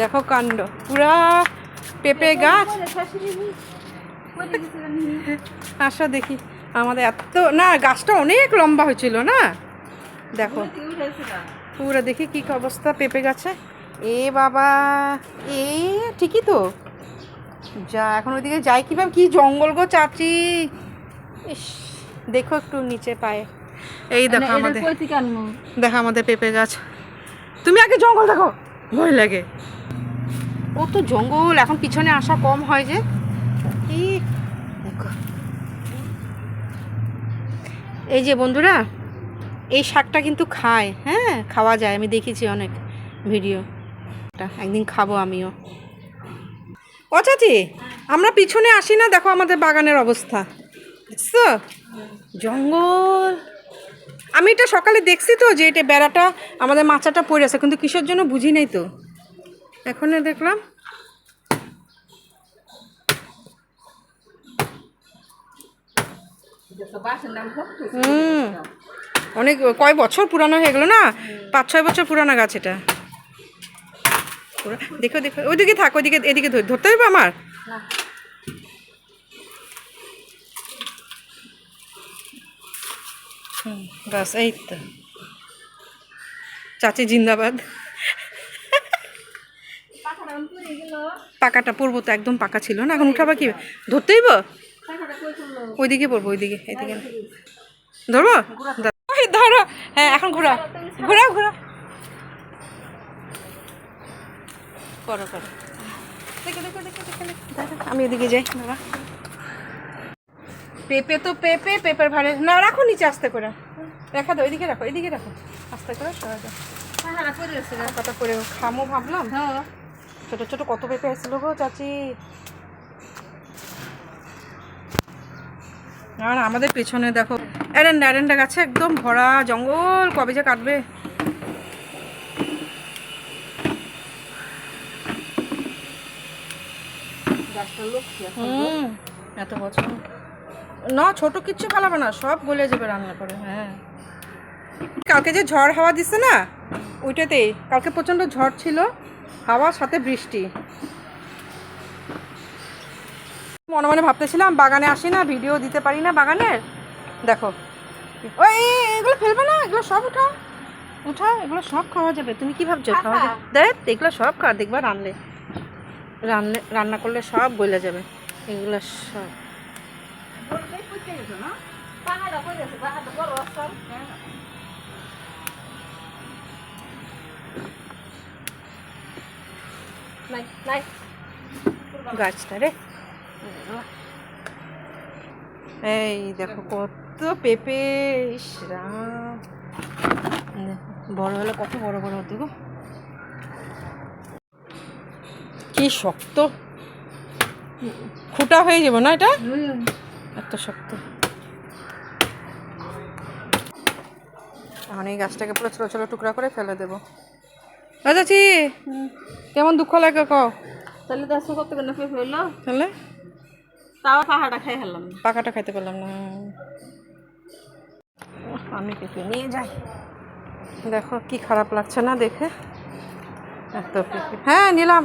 দেখো কাণ্ড। পুরা পেঁপে গাছ। আসো দেখি। আমাদের এত না গাছটা অনেক লম্বা হয়েছিল না? দেখো। পুরো দেখি কি অবস্থা পেঁপে গাছে। এ বাবা এ ঠিকই তো। যা এখন ওইদিকে যাই কীভাবে কি জঙ্গল গো চাচি। ইস দেখো একটু নিচে পায়ে। এই দেখো আমাদের দেখো আমাদের পেঁপে গাছ। তুমি আগে জঙ্গল দেখো। ভয় লাগে। ও তো জঙ্গল, এখন পিছনে আসা কম হয় যে। এই যে বন্ধুরা, এই শাকটা কিন্তু খায় হ্যাঁ? খাওয়া যায়, আমি দেখেছি অনেক ভিডিও। একদিন খাব আমিও। ও চাচি, আমরা পিছনে আসি না, দেখো আমাদের বাগানের অবস্থা। জঙ্গল। আমি এটা সকালে দেখছি তো যে এটা বেড়াটা, আমাদের মাচাটা পড়ে আছে, কিন্তু কিসের জন্য বুঝি নাই তো। এখন দেখলাম। হুম। অনেক, কয় বছর পুরানো হয়ে গেলো না? পাঁচ, ছয় বছর পুরানো গাছ এটা। দেখো দেখো, ওইদিকে থাক, ওইদিকে, এদিকে ধর- ধরতে হবে আমার? বাস এই তো। চাচি জিন্দাবাদ। পাকাটা পড়ব তো একদম পাকা ছিল না। এখন উঠাবা কি? ধরতে হইব? ওইদিকে পড়ব ওইদিকে এদিকে। ধরবো? ধরো। হ্যাঁ এখন ঘোরা। ঘোরা ঘোরা। করো করো। আমি এদিকে যাই দাঁড়া। পেঁপে তো পেঁপে পেঁপের ভারে না রাখো নিচে আস্তে করে। রেখা দাও এদিকে রাখো এদিকে রাখো। আস্তে করে সরা দাও কথা করে খামো ভাবলাম। ছোট ছোট কত পেঁপে এসেছিল গো চাচি? আর আমাদের পেছনে দেখো এরেন্ডা এরেন্ডা গাছে একদম ভরা জঙ্গল কবে যে কাটবে? হুম এত বছর। না ছোট কিচ্ছু ফেলাবে না সব গলে যাবে রান্না করে হ্যাঁ। কালকে যে ঝড় হাওয়া দিছে না ওইটাতেই কালকে প্রচণ্ড ঝড় ছিল। হাওয়ার সাথে বৃষ্টি। মনে মনে ভাবতেছিলাম বাগানে আসি না ভিডিও দিতে পারি না বাগানের। দেখো। ওই এগুলো ফেলবে না? এগুলো সব উঠা উঠা এগুলো সব খাওয়া যাবে। তুমি কি ভাবছ? খাওয়া যাবে? দেখ এগুলো সব খাওয়া দেখবা রানলে। রান্নে রান্না করলে সব গলে যাবে। এগুলো সব। গাছটা রে। এই দেখো কত পেঁপে রাম বড় হলে কত বড় বড় হতো গো। কি শক্ত। খুঁটা হয়ে যাবে না এটা? এত শক্ত। এখন এই গাছটাকে পুরো ছোটো ছোটো টুকরা করে ফেলে দেবো। চাচি কেমন দুঃখ লাগে কও? তাহলে তো সুখ কেন না হলো। তাহলে? তাও পাখাটা খাই হেলাম পাকাটা খাইতে পারলাম না। আমি পেঁপে নিয়ে যাই। দেখো কি খারাপ লাগছে না দেখে। এত হ্যাঁ নিলাম।